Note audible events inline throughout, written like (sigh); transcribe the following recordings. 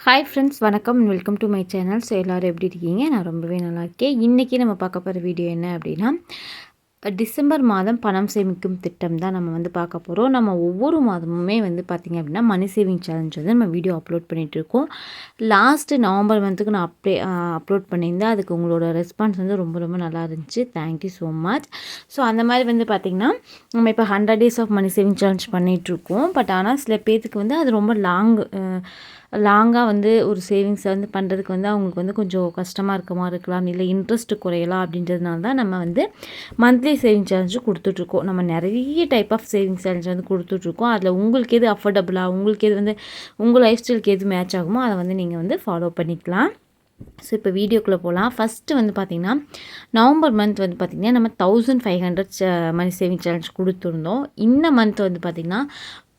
Hi friends வணக்கம் welcome to my channel so எல்லோரும் எப்படி இருக்கீங்க? நான் ரொம்பவே நல்லா இருக்கேன். இன்றைக்கி நம்ம பார்க்க போகிற வீடியோ என்ன அப்படின்னா டிசம்பர் மாதம் பணம் சேமிக்கும் திட்டம் தான் நம்ம வந்து பார்க்க போகிறோம் நம்ம ஒவ்வொரு மாதமுமே வந்து பார்த்திங்க அப்படின்னா மணி சேவிங் சேலஞ்ச் வந்து நம்ம வீடியோ அப்லோட் பண்ணிகிட்ருக்கோம் லாஸ்ட்டு நவம்பர் மந்த்துக்கு நான் அப்டே அப்லோட் பண்ணியிருந்தேன். அதுக்கு உங்களோட ரெஸ்பான்ஸ் வந்து ரொம்ப ரொம்ப நல்லா இருந்துச்சு. தேங்க்யூ ஸோ மச் ஸோ அந்த மாதிரி வந்து பார்த்திங்கன்னா நம்ம இப்போ hundred days of money saving challenge பண்ணிகிட்ருக்கோம் பட் ஆனால் சில பேர்த்துக்கு வந்து அது ரொம்ப லாங் லாங்காக வந்து ஒரு சேவிங்ஸை வந்து பண்ணுறதுக்கு வந்து அவங்களுக்கு வந்து கொஞ்சம் கஷ்டமாக இருக்க மாதிரி இருக்கலாம் இல்லை இன்ட்ரெஸ்ட் குறையலாம் அப்படின்றதுனால தான் நம்ம வந்து மந்த்லி சேவிங் சேலஞ்சு கொடுத்துட்ருக்கோம். நம்ம நிறைய டைப் ஆஃப் சேவிங்ஸ் சேலஞ்ச் வந்து கொடுத்துட்ருக்கோம். அதில் உங்களுக்கு எது அஃபோர்டபுளாக உங்களுக்கு எது வந்து உங்கள் லைஃப் ஸ்டைலுக்கு எது மேட்ச் ஆகுமோ அதை வந்து நீங்கள் வந்து ஃபாலோ பண்ணிக்கலாம். ஸோ இப்போ வீடியோக்குள்ளே போகலாம் ஃபஸ்ட்டு வந்து பார்த்திங்கன்னா நவம்பர் மந்த் வந்து பார்த்திங்கன்னா நம்ம thousand five hundred money saving challenge கொடுத்துருந்தோம். இந்த மந்த் வந்து பார்த்திங்கன்னா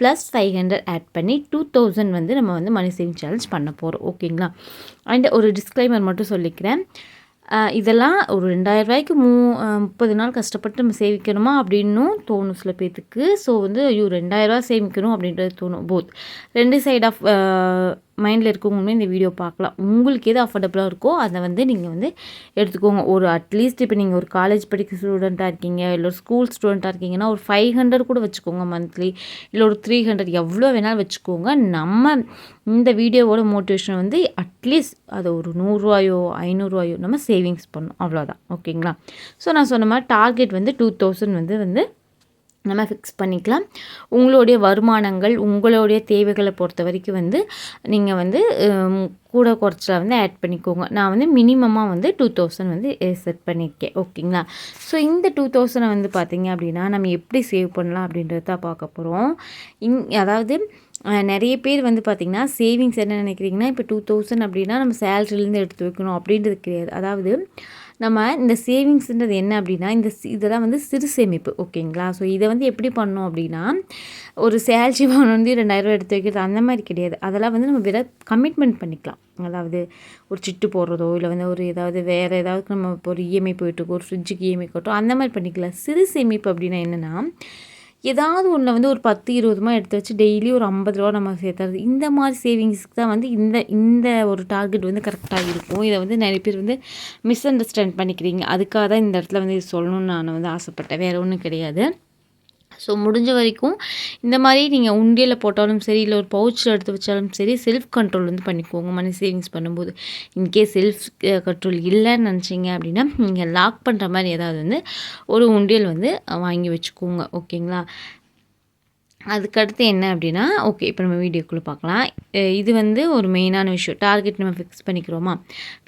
ப்ளஸ் ஃபைவ் ஹண்ட்ரட் ஆட் பண்ணி டூ தௌசண்ட் வந்து நம்ம வந்து மணி சேவிங் சேலஞ்ச் பண்ண போகிறோம் ஓகேங்களா அண்ட் ஒரு டிஸ்க்ளைமர் மட்டும் சொல்லிக்கிறேன். இதெல்லாம் ஒரு ரெண்டாயிரம் ரூபாய்க்கு மூ முப்பது நாள் கஷ்டப்பட்டு நம்ம சேவிக்கணுமா அப்படின்னும் தோணும் சில பேர்த்துக்கு ஸோ வந்து ஐயோ ரெண்டாயிரரூவா சேமிக்கணும் அப்படின்றது தோணும் போத் ரெண்டு சைட் ஆஃப் மைண்டில் இருக்கவங்களுமே இந்த வீடியோ பார்க்கலாம். உங்களுக்கு எது அஃபோர்டபுளாக இருக்கோ அதை வந்து நீங்கள் வந்து எடுத்துக்கோங்க. ஒரு அட்லீஸ்ட் இப்போ நீங்கள் ஒரு காலேஜ் படிக்கிற ஸ்டூடெண்ட்டாக இருக்கீங்க இல்லை ஒரு ஸ்கூல் ஸ்டூடெண்ட்டாக இருக்கீங்கன்னா ஒரு ஃபைவ் ஹண்ட்ரட் கூட வச்சுக்கோங்க மந்த்லி இல்லை ஒரு த்ரீ ஹண்ட்ரட் எவ்வளோ வேணாலும் வச்சுக்கோங்க. நம்ம இந்த வீடியோவோட மோட்டிவேஷன் வந்து அட்லீஸ்ட் அது ஒரு நூறுரூவாயோ ஐநூறுரூவாயோ நம்ம சேவிங்ஸ் பண்ணணும். அவ்வளோதான். ஓகேங்களா ஸோ நான் சொன்ன மாதிரி டார்கெட் வந்து டூ தௌசண்ட் வந்து வந்து நம்ம ஃபிக்ஸ் பண்ணிக்கலாம். உங்களுடைய வருமானங்கள் உங்களுடைய தேவைகளை பொறுத்த வரைக்கும் வந்து நீங்கள் வந்து கூட குறைச்சல வந்து ஆட் பண்ணிக்கோங்க. நான் வந்து மினிமமாக வந்து டூ தௌசண்ட் வந்து செட் பண்ணியிருக்கேன் ஓகேங்களா ஸோ இந்த டூ தௌசண்டை வந்து பார்த்திங்க அப்படின்னா நம்ம எப்படி சேவ் பண்ணலாம் அப்படின்றத தான் பார்க்க போகிறோம் இங் அதாவது நிறைய பேர் வந்து பார்த்திங்கன்னா சேவிங்ஸ் என்ன நினைக்கிறீங்கன்னா இப்போ டூ தௌசண்ட் அப்படின்னா நம்ம சேலரிலேருந்து எடுத்து வைக்கணும் அப்படின்றது கிடையாது. அதாவது நம்ம இந்த சேவிங்ஸ்ன்றது என்ன அப்படின்னா இந்த இதெல்லாம் வந்து சிறு சேமிப்பு ஓகேங்களா? ஸோ இதை வந்து எப்படி பண்ணோம் அப்படின்னா ஒரு சேல்ரி (laughs) பவுன் வந்து ரெண்டாயிரரூவா எடுத்து வைக்கிறது அந்த மாதிரி கிடையாது. அதெல்லாம் வந்து நம்ம விட கமிட்மெண்ட் பண்ணிக்கலாம். அதாவது ஒரு சிட்டு போடுறதோ இல்லை வந்து ஒரு ஏதாவது வேறு ஏதாவது நம்ம இப்போ ஒரு இஎம்ஐ போயிட்டு ஒரு ஃப்ரிட்ஜுக்கு இஎம்ஐ கட்டோ அந்த மாதிரி பண்ணிக்கலாம். சிறு சேமிப்பு அப்படின்னா என்னென்னா ஏதாவது ஒன்றில் வந்து ஒரு பத்து இருபதுமா எடுத்து வச்சு டெய்லி ஒரு ஐம்பது ரூபா நம்ம சேர்த்துறது. இந்த மாதிரி சேவிங்ஸ்க்கு தான் வந்து இந்த இந்த ஒரு டார்கெட் வந்து கரெக்டாக இருக்கும். இதை வந்து நிறைய பேர் வந்து மிஸ் அண்டர்ஸ்டாண்ட் பண்ணிக்கிறீங்க. அதுக்காக தான் இந்த இடத்துல வந்து இது சொல்லணும்னு நான் வந்து ஆசைப்பட்டேன். வேறு ஒன்றும் கிடையாது. ஸோ முடிஞ்ச வரைக்கும் இந்த மாதிரி நீங்கள் உண்டியலில் போட்டாலும் சரி இல்லை ஒரு பவுச்சில் எடுத்து வச்சாலும் சரி செல்ஃப் கண்ட்ரோல் வந்து பண்ணிக்கோங்க. மணி சேவிங்ஸ் பண்ணும்போது. இன்கேஸ் செல்ஃப் கண்ட்ரோல் இல்லைன்னு நினச்சிங்க அப்படின்னா நீங்கள் லாக் பண்ணுற மாதிரி ஏதாவது வந்து ஒரு உண்டியல் வந்து வாங்கி வச்சுக்கோங்க. ஓகேங்களா அதுக்கடுத்து என்ன அப்படின்னா ஓகே இப்போ நம்ம வீடியோக்குள்ளே பார்க்கலாம். இது வந்து ஒரு மெயினான விஷயம். டார்கெட் நம்ம ஃபிக்ஸ் பண்ணிக்கிறோமா?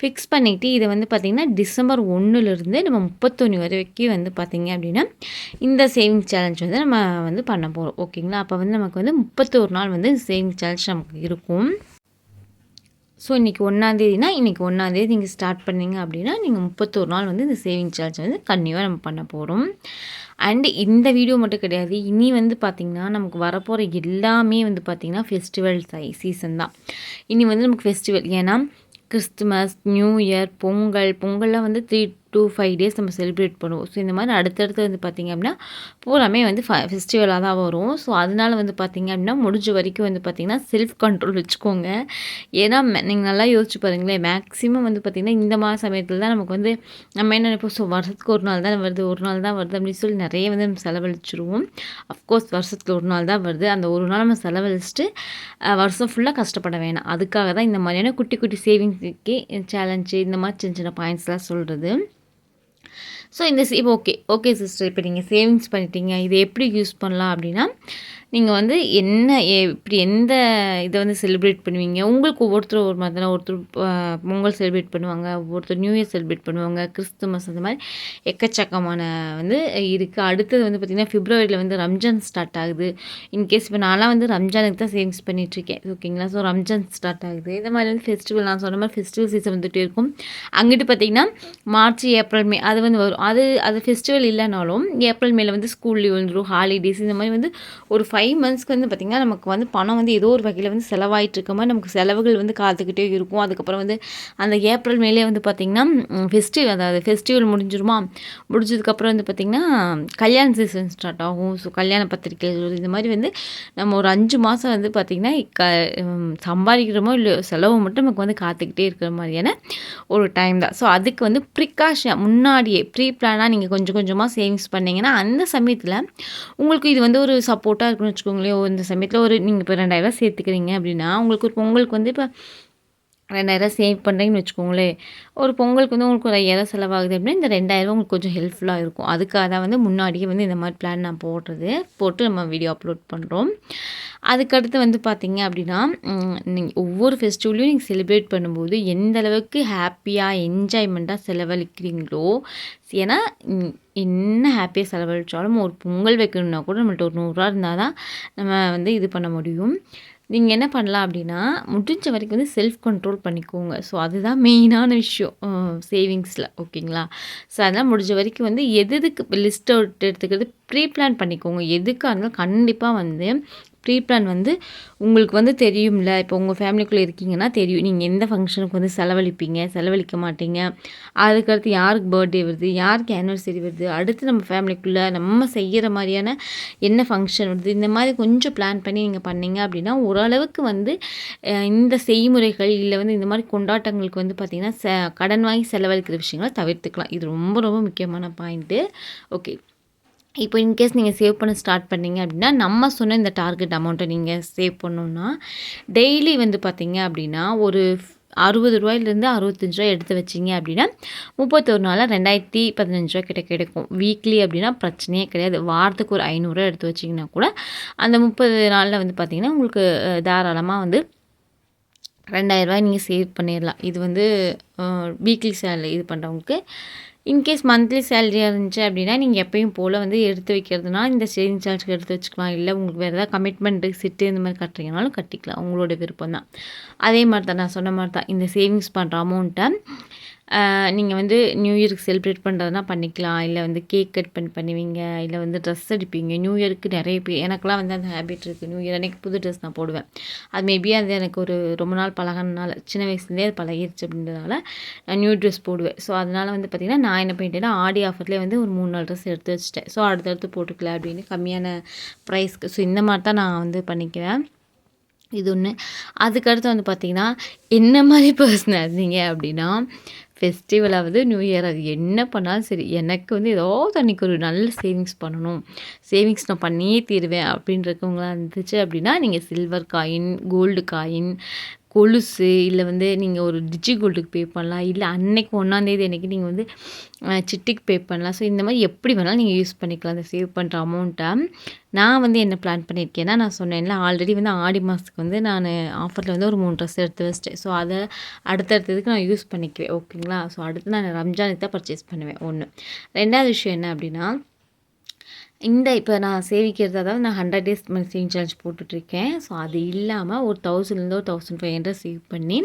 ஃபிக்ஸ் பண்ணிவிட்டு இதை வந்து பார்த்திங்கன்னா டிசம்பர் ஒன்றுலேருந்து நம்ம முப்பத்தொன்று வரைக்கும் வந்து பார்த்திங்க அப்படின்னா இந்த சேவிங் சேலஞ்ச் வந்து நம்ம வந்து பண்ண போகிறோம் ஓகேங்களா அப்போ வந்து நமக்கு வந்து முப்பத்தோரு நாள் வந்து சேவிங் சேலஞ்ச் நமக்கு இருக்கும். ஸோ இன்றைக்கி ஒன்றாந்தேதினா இன்றைக்கி ஒன்றாந்தேதி நீங்கள் ஸ்டார்ட் பண்ணிங்க அப்படின்னா நீங்கள் முப்பத்தோரு நாள் வந்து இந்த சேவிங் சார்ஜ் வந்து கன்னியூவாக நம்ம பண்ண போகிறோம் அண்டு இந்த வீடியோ மட்டும் கிடையாது. இனி வந்து பார்த்திங்கன்னா நமக்கு வரப்போகிற எல்லாமே வந்து பார்த்திங்கன்னா ஃபெஸ்டிவல் சீசன் தான். இனி வந்து நமக்கு ஃபெஸ்டிவல் ஏன்னா கிறிஸ்துமஸ் நியூ இயர் பொங்கல் பொங்கல்லாம் வந்து த்ரீ டூ ஃபைவ் டேஸ் நம்ம செலிப்ரேட் பண்ணுவோம். ஸோ இந்த மாதிரி அடுத்தடுத்து வந்து பார்த்திங்க அப்படின்னா பூராமே வந்து ஃபெஸ்டிவலாக தான் வரும். ஸோ அதனால வந்து பார்த்திங்க அப்படின்னா முடிஞ்ச வரைக்கும் வந்து பார்த்திங்கன்னா செல்ஃப் கண்ட்ரோல் வச்சுக்கோங்க. ஏன்னா நீங்கள் நல்லா யோசிச்சு பாருங்களேன். மேக்ஸிமம் வந்து பார்த்திங்கன்னா இந்த மாதிரி சமயத்தில் தான் நமக்கு வந்து நம்ம என்ன நினைப்போம்? ஸோ வருஷத்துக்கு ஒரு நாள் தான் வருது ஒரு நாள் தான் வருது அப்படின்னு சொல்லி நிறைய வந்து நம்ம செலவழிச்சிருவோம். அஃப்கோர்ஸ் வருஷத்துக்கு ஒரு நாள் தான் வருது. அந்த ஒரு நாள் நம்ம செலவழிச்சிட்டு வருஷம் ஃபுல்லாக கஷ்டப்பட வேணாம். அதுக்காக தான் இந்த மாதிரியான குட்டி குட்டி சேவிங்ஸுக்கு சேலஞ்சு இந்த மாதிரி சின்ன சின்ன பாயிண்ட்ஸ்லாம் சொல்கிறது ஸோ இந்த இப்போ ஓகே ஓகே சிஸ்டர் இப்போ நீங்கள் சேவிங்ஸ் பண்ணிட்டீங்க இதை எப்படி யூஸ் பண்ணலாம் அப்படின்னா நீங்கள் வந்து என்ன இப்படி எந்த இதை வந்து செலிப்ரேட் பண்ணுவீங்க? உங்களுக்கு ஒவ்வொருத்தரும் ஒரு மாதிரி ஒருத்தர் பொங்கல் செலிப்ரேட் பண்ணுவாங்க ஒவ்வொருத்தர் நியூ இயர் செலிப்ரேட் பண்ணுவாங்க கிறிஸ்துமஸ் அந்த மாதிரி எக்கச்சக்கமான வந்து இருக்குது அடுத்தது வந்து பார்த்திங்கன்னா ஃபிப்ரவரியில் வந்து ரம்ஜான் ஸ்டார்ட் ஆகுது. இன்கேஸ் இப்போ நான்லாம் வந்து ரம்ஜானுக்கு தான் சேவிங்ஸ் பண்ணிகிட்ருக்கேன் ஓகேங்களா ஸோ ரம்ஜான் ஸ்டார்ட் ஆகுது. இந்த மாதிரி வந்து ஃபெஸ்டிவல் நான் சொன்ன மாதிரி ஃபெஸ்டிவல் சீசன் வந்துகிட்டே இருக்கும். அங்கிட்டு பார்த்திங்கன்னா மார்ச் ஏப்ரல் மே அது வந்து வரும். அது அது ஃபெஸ்டிவல் இல்லைனாலும் ஏப்ரல் மேலே வந்து ஸ்கூல் லீவ் வந்துடும் ஹாலிடேஸ் இந்த மாதிரி வந்து ஒரு ஃபைவ் மந்த்ஸ்க்கு வந்து பார்த்திங்கன்னா நமக்கு வந்து பணம் வந்து ஏதோ ஒரு வகையில் வந்து செலவாயிட்டு இருக்க மாதிரி நமக்கு செலவுகள் வந்து காத்துக்கிட்டே இருக்கும். அதுக்கப்புறம் வந்து அந்த ஏப்ரல் மேலே வந்து பார்த்திங்கன்னா ஃபெஸ்டிவல் அதாவது ஃபெஸ்டிவல் முடிஞ்சிருமா? முடிஞ்சதுக்கப்புறம் வந்து பார்த்திங்கன்னா கல்யாண சீசன் ஸ்டார்ட் ஆகும். ஸோ கல்யாண பத்திரிகைகள் இந்த மாதிரி வந்து நம்ம ஒரு அஞ்சு மாதம் வந்து பார்த்திங்கன்னா க சம்பாதிக்கிறோமோ இல்லை செலவு மட்டும் நமக்கு வந்து காத்துக்கிட்டே இருக்கிற மாதிரியான ஒரு டைம் தான். ஸோ அதுக்கு வந்து ப்ரிகாஷன் முன்னாடியே ப்ரீ பிளானாக நீங்கள் கொஞ்சம் கொஞ்சமாக சேவிங்ஸ் பண்ணிங்கன்னா அந்த சமயத்தில் உங்களுக்கு இது வந்து ஒரு சப்போர்ட்டாக இருக்குன்னு வச்சுக்கோங்களேன். இந்த சமயத்தில் ஒரு நீங்கள் இப்போ ரெண்டாயிரரூவா சேர்த்துக்கிறீங்க அப்படின்னா உங்களுக்கு இப்போ உங்களுக்கு வந்து இப்போ ரெண்டாயிரம் சேவ் பண்ணுறீங்கன்னு வச்சுக்கோங்களேன் ஒரு பொங்கலுக்கு வந்து உங்களுக்கு ஒரு ஐயாயிரம் செலவாகுது அப்படின்னா இந்த ரெண்டாயிரம் உங்களுக்கு கொஞ்சம் ஹெல்ப்ஃபுல்லாக இருக்கும். அதுக்காக தான் வந்து முன்னாடியே வந்து இந்த மாதிரி பிளான் நான் போடுறது போட்டு நம்ம வீடியோ அப்லோட் பண்ணுறோம் அதுக்கடுத்து வந்து பார்த்திங்க அப்படின்னா நீங்கள் ஒவ்வொரு ஃபெஸ்டிவலையும் நீங்கள் செலிப்ரேட் பண்ணும்போது எந்த அளவுக்கு ஹாப்பியாக என்ஜாய்மெண்ட்டாக செலவழிக்கிறீங்களோ ஏன்னா என்ன ஹாப்பியாக செலவழித்தாலும் ஒரு பொங்கல் வைக்கணுன்னா கூட நம்மள்ட்ட ஒரு நூறுரூவா இருந்தால் தான் நம்ம வந்து இது பண்ண முடியும். நீங்கள் என்ன பண்ணலாம் அப்படின்னா முடிஞ்ச வரைக்கும் வந்து செல்ஃப் கண்ட்ரோல் பண்ணிக்கோங்க. ஸோ அதுதான் மெயினான விஷயம். சேவிங்ஸில் ஓகேங்களா? ஸோ அதெல்லாம் முடிஞ்ச வரைக்கும் வந்து எது எதுக்கு லிஸ்ட் அவுட் எடுத்துக்கிறது ப்ரீ பிளான் பண்ணிக்கோங்க. எதுக்காக இருந்தாலும் கண்டிப்பாக வந்து ப்ரீ பிளான் வந்து உங்களுக்கு வந்து தெரியும்ல. இப்போ உங்கள் ஃபேமிலிக்குள்ளே இருக்கீங்கன்னா தெரியும். நீங்கள் எந்த ஃபங்க்ஷனுக்கு வந்து செலவழிப்பீங்க? செலவழிக்க மாட்டீங்க. அதுக்கடுத்து யாருக்கு பர்த்டே வருது? யாருக்கு ஆனிவர்சரி வருது? அடுத்து நம்ம ஃபேமிலிக்குள்ளே நம்ம செய்கிற மாதிரியான என்ன ஃபங்க்ஷன் வருது? இந்த மாதிரி கொஞ்சம் பிளான் பண்ணி நீங்கள் பண்ணீங்க அப்படின்னா ஓரளவுக்கு வந்து இந்த செய்முறைகள் இல்லை வந்து இந்த மாதிரி கொண்டாட்டங்களுக்கு வந்து பார்த்திங்கன்னா ச கடன் வாங்கி செலவழிக்கிற விஷயங்களை தவிர்த்துக்கலாம். இது ரொம்ப ரொம்ப முக்கியமான பாயிண்ட்டு ஓகே. இப்போ இன்கேஸ் நீங்கள் சேவ் பண்ண ஸ்டார்ட் பண்ணிங்க அப்படின்னா நம்ம சொன்ன இந்த டார்கெட் அமௌண்ட்டை நீங்கள் சேவ் பண்ணோன்னா டெய்லி வந்து பார்த்திங்க அப்படின்னா ஒரு அறுபது ரூபாயிலேருந்து அறுபத்தஞ்சு ரூபா எடுத்து வச்சிங்க அப்படின்னா முப்பத்தொரு நாளில் ரெண்டாயிரத்தி பதினஞ்சு ரூபா கிட்ட கிடைக்கும். வீக்லி அப்படின்னா பிரச்சனையே கிடையாது. வாரத்துக்கு ஒரு ஐநூறுரூவா எடுத்து வச்சிங்கன்னா கூட அந்த முப்பது நாளில் வந்து பார்த்திங்கன்னா உங்களுக்கு தாராளமாக வந்து ரெண்டாயிரரூவா நீங்கள் சேவ் பண்ணிடலாம் இது வந்து வீக்லி சேலரி இது பண்ணுறவங்களுக்கு இன்கேஸ் மந்த்லி சேலரியாக இருந்துச்சு அப்படின்னா நீங்கள் எப்பயும் போல் வந்து எடுத்து வைக்கிறதுனா இந்த சேவிங் சார்ஜ்க்கு எடுத்து வச்சுக்கலாம். இல்லை உங்களுக்கு வேறு ஏதாவது கமிட்மெண்ட்டு சிட்டு இந்த மாதிரி கட்டுறீங்கனாலும் கட்டிக்கலாம். உங்களோட விருப்பம் தான் அதே மாதிரி தான் நான் சொன்ன மாதிரி தான் இந்த சேவிங்ஸ் பண்ணுற அமௌண்ட்டை நீங்கள் வந்து நியூ இயருக்கு செலிப்ரேட் பண்ணுறதுனா பண்ணிக்கலாம். இல்லை வந்து கேக் கட் பண்ணி பண்ணுவீங்க. இல்லை வந்து ட்ரெஸ் அடிப்பீங்க. நியூ இயருக்கு நிறைய பேர் எனக்குலாம் வந்து அந்த ஹேபிட் இருக்குது நியூ இயர் அன்றைக்கி புது ட்ரெஸ் நான் போடுவேன். அது மேபி அது எனக்கு ஒரு ரொம்ப நாள் பழகினால சின்ன வயசுலேருந்தே அது பழகிருச்சு அப்படின்றதுனால நான் நியூ ட்ரெஸ் போடுவேன். ஸோ அதனால் வந்து பார்த்திங்கன்னா நான் என்ன பண்ணிட்டேன்னா ஆடி ஆஃபர்லேயே வந்து ஒரு மூணு நாலு ட்ரெஸ் எடுத்து வச்சுட்டேன். ஸோ அடுத்தடுத்து போட்டுக்கல அப்படின்னு கம்மியான ப்ரைஸ்க்கு ஸோ இந்த மாதிரி தான் நான் வந்து பண்ணிக்குவேன். இது ஒன்று அதுக்கடுத்து வந்து பார்த்திங்கன்னா என்ன மாதிரி பர்சன் இருந்தீங்க அப்படின்னா ஃபெஸ்டிவலாவது நியூ இயர் அது என்ன பண்ணாலும் சரி எனக்கு வந்து ஏதாவது அன்றைக்கி ஒரு நல்ல சேவிங்ஸ் பண்ணணும். சேவிங்ஸ் நான் பண்ணியே தீருவேன் அப்படின்றவங்களாம் இருந்துச்சு அப்படின்னா நீங்கள் சில்வர் காயின் கோல்டு காயின் கொலுசு இல்லை வந்து நீங்கள் ஒரு டிஜி கோல்டுக்கு பே பண்ணலாம். இல்லை அன்னைக்கு ஒன்றாந்தேதி அன்றைக்கி நீங்கள் வந்து சிட்டிக்கு பே பண்ணலாம். ஸோ இந்த மாதிரி எப்படி வேணாலும் நீங்கள் யூஸ் பண்ணிக்கலாம். அந்த சேவ் பண்ணுற அமௌண்ட்டை நான் வந்து என்ன பிளான் பண்ணியிருக்கேன்னா நான் சொன்னேன்ல ஆல்ரெடி வந்து ஆடி மாதத்துக்கு வந்து நான் ஆஃபரில் வந்து ஒரு மூணு ட்ரெஸ் எடுத்து வச்சிட்டேன். ஸோ அதை அடுத்தடுத்ததுக்கு நான் யூஸ் பண்ணிக்குவேன். ஓகேங்களா ஸோ அடுத்து நான் ரம்ஜானுக்கு தான் பர்ச்சேஸ் பண்ணுவேன். ஒன்று ரெண்டாவது விஷயம் என்ன அப்படின்னா இந்த இப்போ நான் சேவிக்கிறது அதாவது நான் ஹண்ட்ரட் டேஸ் சேவிங் சார்ஜ் போட்டுட்ருக்கேன். ஸோ அது இல்லாமல் ஒரு தௌசண்ட்லேருந்து ஒரு தௌசண்ட் ஃபைவ் ஹண்ட்ரட் சேவ் பண்ணி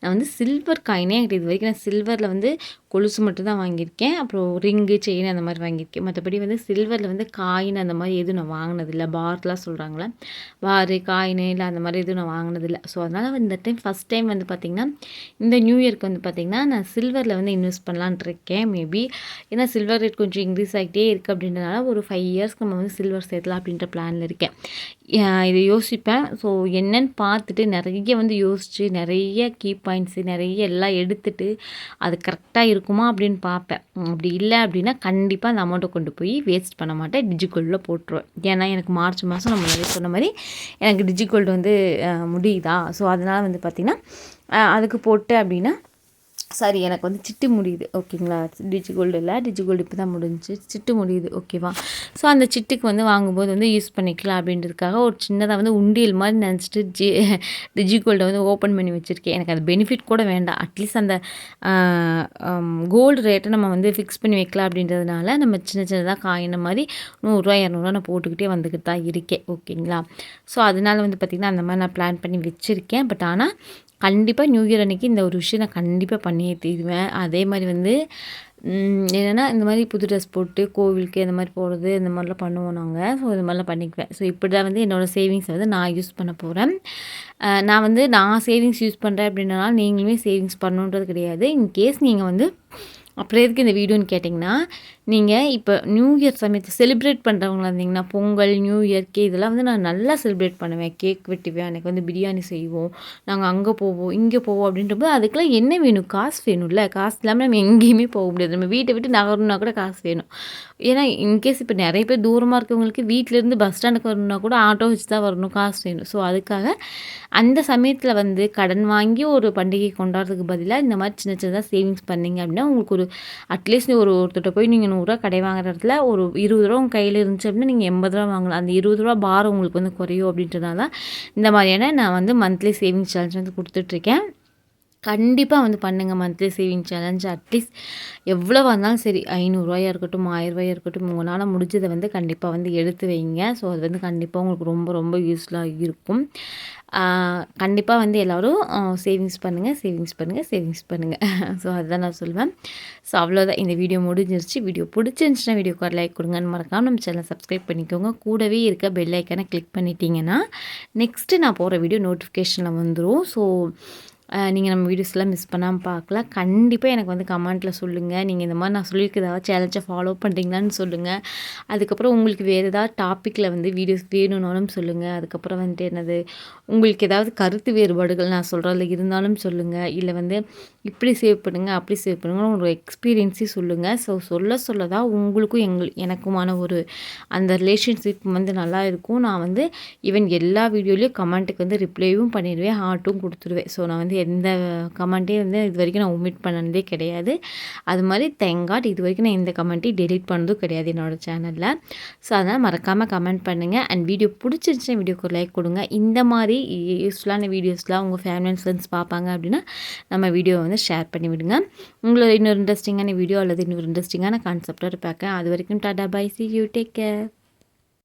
நான் வந்து சில்வர் காயினே என்கிட்ட இது வரைக்கும் நான் சில்வரில் வந்து கொலுசு மட்டும் தான் வாங்கியிருக்கேன். அப்புறம் ரிங்கு செயின் அந்த மாதிரி வாங்கியிருக்கேன். மற்றபடி வந்து சில்வரில் வந்து காயின் அந்த மாதிரி எதுவும் நான் வாங்கினதில்லை. பார்லாம் சொல்கிறாங்களே பார் காயின் இல்லை அந்த மாதிரி எதுவும் நான் வாங்கினதில்லை. ஸோ அதனால் இந்த டைம் ஃபஸ்ட் டைம் வந்து பார்த்திங்கன்னா இந்த நியூ இயர்க்கு வந்து பார்த்திங்கன்னா நான் சில்வரில் வந்து இன்வெஸ்ட் பண்ணலான்ட்டு இருக்கேன் மேபி ஏன்னா சில்வர் ரேட் கொஞ்சம் இன்க்ரீஸ் ஆகிட்டே இருக்குது அப்படின்றனால ஒரு ஃபைவ் இயர்ஸ்க்கு நம்ம வந்து சில்வர் சேர்த்தலாம் அப்படின்ற பிளானில் இருக்கேன். இதை யோசிப்பேன். ஸோ என்னன்னு பார்த்துட்டு நிறைய வந்து யோசித்து நிறைய கீ பாயிண்ட்ஸு நிறைய எல்லாம் எடுத்துட்டு அது கரெக்டாக இருக்குமா அப்படின்னு பார்ப்பேன். அப்படி இல்லை அப்படின்னா கண்டிப்பாக அந்த அமௌண்ட்டை கொண்டு போய் வேஸ்ட் பண்ண மாட்டேன். டிஜிகோல்டில் போட்டுருவேன். ஏன்னா எனக்கு மார்ச் மாதம் நம்ம நிறைய சொன்ன மாதிரி எனக்கு டிஜிகோல்டு வந்து முடியுதா? ஸோ அதனால் வந்து பார்த்திங்கன்னா அதுக்கு போட்டு அப்படின்னா சாரி எனக்கு வந்து சிட்டு முடியுது. ஓகேங்களா டிஜி கோல்டு இல்லை? டிஜி கோல்டு இப்போ தான் முடிஞ்சு சிட்டு முடியுது. ஓகேவா ஸோ அந்த சிட்டுக்கு வந்து வாங்கும்போது வந்து யூஸ் பண்ணிக்கலாம் அப்படின்றதுக்காக ஒரு சின்னதாக வந்து உண்டியல் மாதிரி நினச்சிட்டு ஜி டிஜி கோல்டை வந்து ஓப்பன் பண்ணி வச்சுருக்கேன். எனக்கு அது பெனிஃபிட் கூட வேண்டாம். அட்லீஸ்ட் அந்த கோல்டு ரேட்டை நம்ம வந்து ஃபிக்ஸ் பண்ணி வைக்கலாம் அப்படின்றதுனால நம்ம சின்ன சின்னதாக காயின மாதிரி நூறுரூவா இரநூறுவா நான் போட்டுக்கிட்டே வந்துக்கிட்டு தான் இருக்கேன். ஓகேங்களா ஸோ அதனால வந்து பார்த்திங்கன்னா அந்த மாதிரி நான் பிளான் பண்ணி வச்சுருக்கேன். பட் ஆனால் கண்டிப்பாக நியூ இயர் அன்றைக்கி இந்த ஒரு விஷயம் நான் கண்டிப்பாக பண்ணியே தீருவேன். அதே மாதிரி வந்து என்னென்னா இந்த மாதிரி புது ட்ரெஸ் போட்டு கோவிலுக்கு இந்த மாதிரி போகிறது இந்த மாதிரிலாம் பண்ணுவோம் நாங்கள் ஸோ இது மாதிரிலாம் பண்ணிக்குவேன். ஸோ இப்படி தான் வந்து என்னோடய சேவிங்ஸை வந்து நான் யூஸ் பண்ண போகிறேன் நான் வந்து நான் சேவிங்ஸ் யூஸ் பண்ணுறேன் அப்படின்னாலும் நீங்களுமே சேவிங்ஸ் பண்ணுன்றது கிடையாது. இன்கேஸ் நீங்கள் வந்து அப்புறம் எதுக்கு இந்த வீடியோன்னு கேட்டிங்கன்னா நீங்கள் இப்போ நியூ இயர் சமயத்தை செலிப்ரேட் பண்ணுறவங்களா இருந்தீங்கன்னா பொங்கல் நியூ இயர்க்கு இதெல்லாம் வந்து நான் நல்லா செலிப்ரேட் பண்ணுவேன். கேக் வெட்டுவேன். எனக்கு வந்து பிரியாணி செய்வோம். நாங்கள் அங்கே போவோம் இங்கே போவோம் அப்படின்றப்போ அதுக்கெல்லாம் என்ன வேணும்? காசு வேணும்ல. காசு இல்லாமல் நம்ம எங்கேயுமே போக முடியாது. நம்ம வீட்டை விட்டு நகரணும்னா கூட காசு வேணும். ஏன்னா இன்கேஸ் இப்போ நிறைய பேர் தூரமாக இருக்கவங்களுக்கு வீட்டிலேருந்து பஸ் ஸ்டாண்டுக்கு வரணுன்னா கூட ஆட்டோ வச்சு தான் வரணும். காசு வேணும். ஸோ அதுக்காக அந்த சமயத்தில் வந்து கடன் வாங்கி ஒரு பண்டிகை கொண்டாடுறதுக்கு பதிலாக இந்த மாதிரி சின்ன சின்னதாக சேவிங்ஸ் பண்ணிங்க அப்படின்னா உங்களுக்கு ஒரு அட்லீஸ்ட் ஒரு ஒருத்தர்கிட்ட போய் நீங்கள் நூறுரூவா கடை வாங்குற இடத்துல ஒரு இருபது ரூபா உங்கள் கையில் இருந்துச்சு அப்படின்னா நீங்கள் எண்பது ரூபா வாங்கலாம். அந்த இருபது ரூபா பாரம் உங்களுக்கு வந்து குறையும் அப்படின்றதுனால தான் இந்த மாதிரியான நான் வந்து மந்த்லி சேவிங்ஸ் சேலஞ்ச் வந்து கொடுத்துட்ருக்கேன் கண்டிப்பாக வந்து பண்ணுங்கள் monthly saving challenge at least எவ்வளோவா இருந்தாலும் சரி ஐநூறுரூவாயாக இருக்கட்டும் ஆயிரரூவாயாக இருக்கட்டும் உங்களால் முடிஞ்சதை வந்து கண்டிப்பாக வந்து எடுத்து வைங்க. ஸோ அது வந்து கண்டிப்பாக உங்களுக்கு ரொம்ப ரொம்ப யூஸ்ஃபுல்லாக இருக்கும். கண்டிப்பாக வந்து எல்லோரும் சேவிங்ஸ் பண்ணுங்கள் சேவிங்ஸ் பண்ணுங்கள் சேவிங்ஸ் பண்ணுங்கள் ஸோ (laughs) அதுதான் நான் சொல்லுவேன் ஸோ அவ்வளோதான் இந்த வீடியோ முடிஞ்சிருச்சு. வீடியோ பிடிச்சிருந்துச்சுன்னா வீடியோக்கு லைக் கொடுங்கன்னு மறக்காமல் நம்ம சேனலை சப்ஸ்கிரைப் பண்ணிக்கோங்க. கூடவே இருக்க பெல் ஐக்கானை கிளிக் பண்ணிட்டீங்கன்னா நெக்ஸ்ட்டு நான் போகிற வீடியோ நோட்டிஃபிகேஷனில் வந்துடும் ஸோ நீங்கள் நம்ம வீடியோஸ்லாம் மிஸ் பண்ணாமல் பார்க்கலாம் கண்டிப்பாக எனக்கு வந்து கமெண்ட்டில் சொல்லுங்கள் நீங்கள் இந்த மாதிரி நான் சொல்லியிருக்கிறதாவது சேலஞ்சை ஃபாலோ பண்ணுறீங்களான்னு சொல்லுங்கள் அதுக்கப்புறம் உங்களுக்கு வேறு ஏதாவது டாப்பிக்கில் வந்து வீடியோஸ் வேணும்னாலும் சொல்லுங்கள் அதுக்கப்புறம் வந்துட்டு என்னது உங்களுக்கு ஏதாவது கருத்து வேறுபாடுகள் நான் சொல்கிறதில் இருந்தாலும் சொல்லுங்கள் இல்லை வந்து இப்படி சேவ் பண்ணுங்கள் அப்படி சேவ் பண்ணுங்கள் ஒரு எக்ஸ்பீரியன்ஸையும் சொல்லுங்கள் ஸோ சொல்ல சொல்ல தான் உங்களுக்கும் எங்கள் எனக்குமான ஒரு அந்த ரிலேஷன்ஷிப் வந்து நல்லா இருக்கும். நான் வந்து ஈவன் எல்லா வீடியோலேயும் கமெண்ட்டுக்கு வந்து ரிப்ளைவும் பண்ணிடுவேன் ஹார்ட்டும் கொடுத்துருவேன் ஸோ நான் வந்து எந்த கமெண்ட்டையும் வந்து இது வரைக்கும் நான் ஒமிட் பண்ணதே கிடையாது. அது மாதிரி தேங்காட் இது வரைக்கும் நான் இந்த கமெண்ட்டையும் டெலிட் பண்ணதும் கிடையாது என்னோடய சேனலில் ஸோ அதனால் மறக்காமல் கமெண்ட் பண்ணுங்கள் அண்ட் வீடியோ பிடிச்சிருந்துச்சுன்னா வீடியோக்கு லைக் கொடுங்க. இந்த மாதிரி யூஸ்ஃபுல்லான வீடியோஸ்லாம் உங்கள் ஃபேமிலி அண்ட் ஃப்ரெண்ட்ஸ் பார்ப்பாங்க அப்படின்னா நம்ம வீடியோ வந்து ஷேர் பண்ணி விடுங்க உங்களோட இன்னொரு இன்ட்ரெஸ்டிங்கான வீடியோ அல்லது இன்னொரு இன்ட்ரெஸ்டிங்கான கான்செப்டாக பார்க்க. அது வரைக்கும் tata bye see you take care